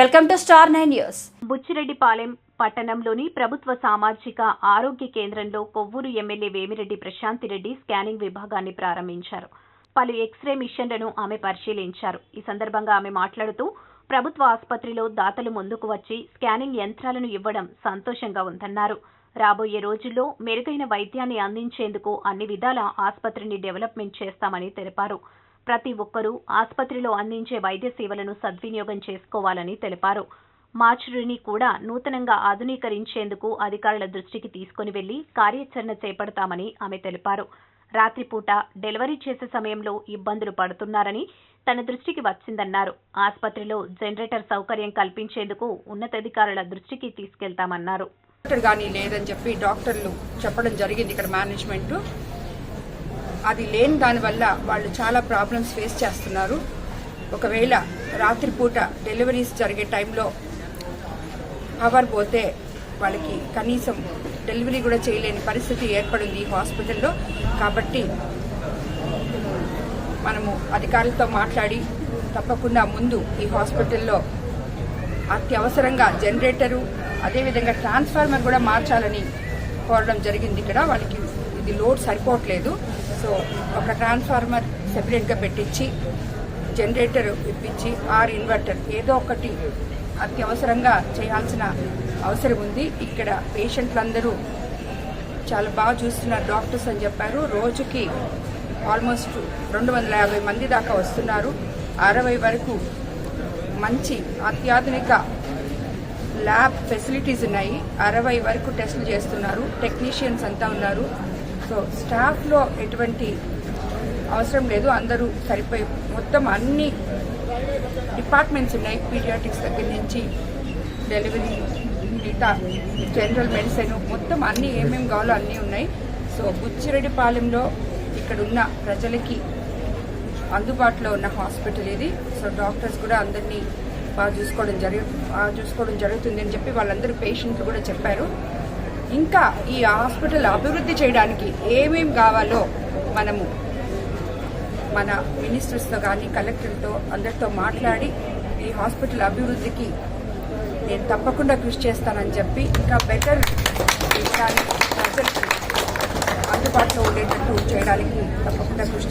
Welcome to star nine news. Buchireddypalem పట్టణంలోని ప్రభుత్వ సామాజిక ఆరోగ్య కేంద్రంలో కొవ్వూరు ఎమ్మెల్యే వేమిరెడ్డి ప్రశాంతిరెడ్డి స్కానింగ్ విభాగాన్ని ప్రారంభించారు. పలు ఎక్స్రే మిషన్లను ఆమె పరిశీలించారు. ఈ సందర్భంగా ఆమె మాట్లాడుతూ ప్రభుత్వ ఆసుపత్రిలో దాతలు ముందుకు వచ్చి స్కానింగ్ యంత్రాలను ఇవ్వడం సంతోషంగా ఉందన్నారు. రాబోయే రోజుల్లో మెరుగైన వైద్యాన్ని అందించేందుకు అన్ని విధాల ఆసుపత్రిని డెవలప్మెంట్ చేస్తామని తెలిపారు. ప్రతి ఒక్కరూ ఆసుపత్రిలో అందించే వైద్య సేవలను సద్వినియోగం చేసుకోవాలని తెలిపారు. మార్చురిని కూడా నూతనంగా ఆధునీకరించేందుకు అధికారుల దృష్టికి తీసుకుని వెళ్ళి కార్యాచరణ చేపడతామని ఆమె తెలిపారు. రాత్రిపూట డెలివరీ చేసే సమయంలో ఇబ్బందులు పడుతున్నారని తన దృష్టికి వచ్చిందన్నారు. ఆసుపత్రిలో జనరేటర్ సౌకర్యం కల్పించేందుకు ఉన్నతాధికారుల దృష్టికి తీసుకెళ్తామన్నారు. డాక్టర్ కానీ లేదని చెప్పి డాక్టర్లు చెప్పడం జరిగింది. ఇక్కడ మేనేజ్మెంట్. అది లేని దానివల్ల వాళ్ళు చాలా ప్రాబ్లమ్స్ ఫేస్ చేస్తున్నారు. ఒకవేళ రాత్రిపూట డెలివరీస్ జరిగే టైంలో పవర్ పోతే వాళ్ళకి కనీసం డెలివరీ కూడా చేయలేని పరిస్థితి ఏర్పడింది ఈ హాస్పిటల్లో కాబట్టి మనము అధికారులతో మాట్లాడి తప్పకుండా ముందు ఈ హాస్పిటల్లో అత్యవసరంగా జనరేటరు అదేవిధంగా ట్రాన్స్ఫార్మర్ కూడా మార్చాలని కోరడం జరిగింది ఇక్కడ. వాళ్ళకి ఇది లోడ్ సరిపోవట్లేదు. సో ఒక ట్రాన్స్ఫార్మర్ సెపరేట్గా పెట్టించి జనరేటర్ ఇప్పించి ఆర్ ఇన్వర్టర్ ఏదో ఒకటి అత్యవసరంగా చేయాల్సిన అవసరం ఉంది. ఇక్కడ పేషెంట్లందరూ చాలా బాగా చూస్తున్నారు. డాక్టర్స్ అని చెప్పారు. రోజుకి ఆల్మోస్ట్ రెండు వందల యాభై మంది దాకా వస్తున్నారు. అరవై వరకు మంచి అత్యాధునిక ల్యాబ్ ఫెసిలిటీస్ ఉన్నాయి. అరవై వరకు టెస్టులు చేస్తున్నారు. టెక్నీషియన్స్ అంతా ఉన్నారు. సో స్టాఫ్లో ఎటువంటి అవసరం లేదు. అందరూ సరిపోయి మొత్తం అన్ని డిపార్ట్మెంట్స్ ఉన్నాయి. పీడియాటిక్స్ దగ్గర నుంచి డెలివరీ మిగతా జనరల్ మెడిసిన్ మొత్తం అన్ని ఏమేమి కావాలో అన్నీ ఉన్నాయి. సో బుచ్చిరెడ్డిపాలెంలో ఇక్కడ ఉన్న ప్రజలకి అందుబాటులో ఉన్న హాస్పిటల్ ఇది. సో డాక్టర్స్ కూడా అందరినీ బాగా చూసుకోవడం జరుగు బాగా చూసుకోవడం జరుగుతుంది అని చెప్పి వాళ్ళందరూ పేషెంట్లు కూడా చెప్పారు. ఇంకా ఈ హాస్పిటల్ అభివృద్ధి చేయడానికి ఏమేం కావాలో మనము మన మినిస్టర్స్తో కానీ కలెక్టర్తో అందరితో మాట్లాడి ఈ హాస్పిటల్ అభివృద్ధికి నేను తప్పకుండా కృషి చేస్తానని చెప్పి ఇంకా బెటర్ ఇవ్వడానికి అందుబాటులో ఉండేటట్టు చేయడానికి తప్పకుండా కృషి